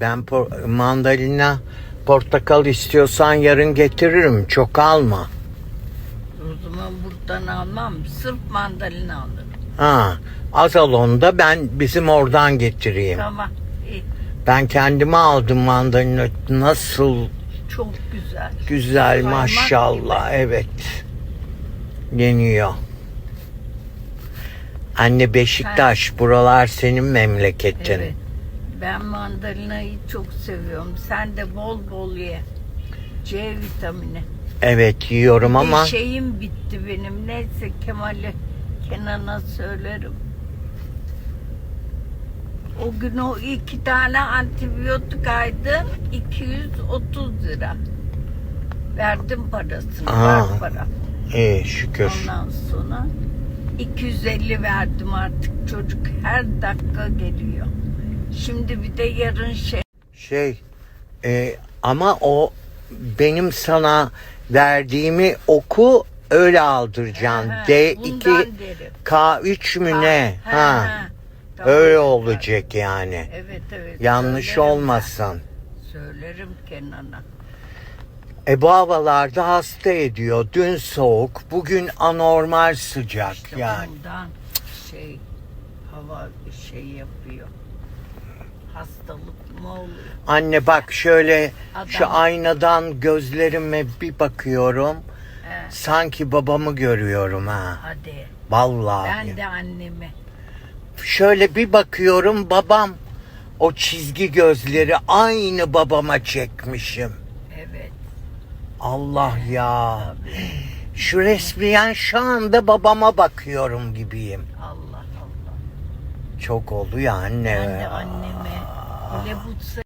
Ben por- mandalina, portakal istiyorsan yarın getiririm. Çok alma. O zaman buradan almam. Sırf mandalina alırım. Ha, az al onu da ben bizim oradan getireyim. Tamam. iyi. Ben kendime aldım mandalina. Nasıl Çok güzel. güzel Kaymak maşallah. Evet. Yeniyor. Anne Beşiktaş buralar senin memleketin. Evet. Ben mandalinayı çok seviyorum. Sen de bol bol ye. C vitamini. Evet yiyorum ama Bir şeyim bitti benim. Neyse Kemal'e, Kenan'a söylerim. O gün o iki tane antibiyotik aydı 230 lira. Verdim parasını. Aa. Var para. iyi şükür. Ondan sonra 250 verdim artık. Çocuk her dakika geliyor. Şimdi bir de yarın şey Şey e, ama o benim sana verdiğimi oku öyle aldıracaksın. Ha, D2 bundan derim. K3 mü ne? Ha, Ha. Tamam. Öyle olacak yani. Evet evet. Yanlış söylerim ben. olmasın. Söylerim Kenan'a. E bu havalarda hasta ediyor. Dün soğuk, bugün anormal sıcak İşte yani. ondan şey hava şey yapıyor. Hastalık mı oluyor? Anne bak şöyle şu Adam. aynadan gözlerime bir bakıyorum. He, Sanki babamı görüyorum ha. hadi. Vallahi. Ben de annemi. Şöyle bir bakıyorum babam o çizgi gözleri aynı babama çekmişim. Evet. Allah ya. Şu resmiyen şu anda babama bakıyorum gibiyim. Allah. Çok oldu ya anne. De anneme. Hele bu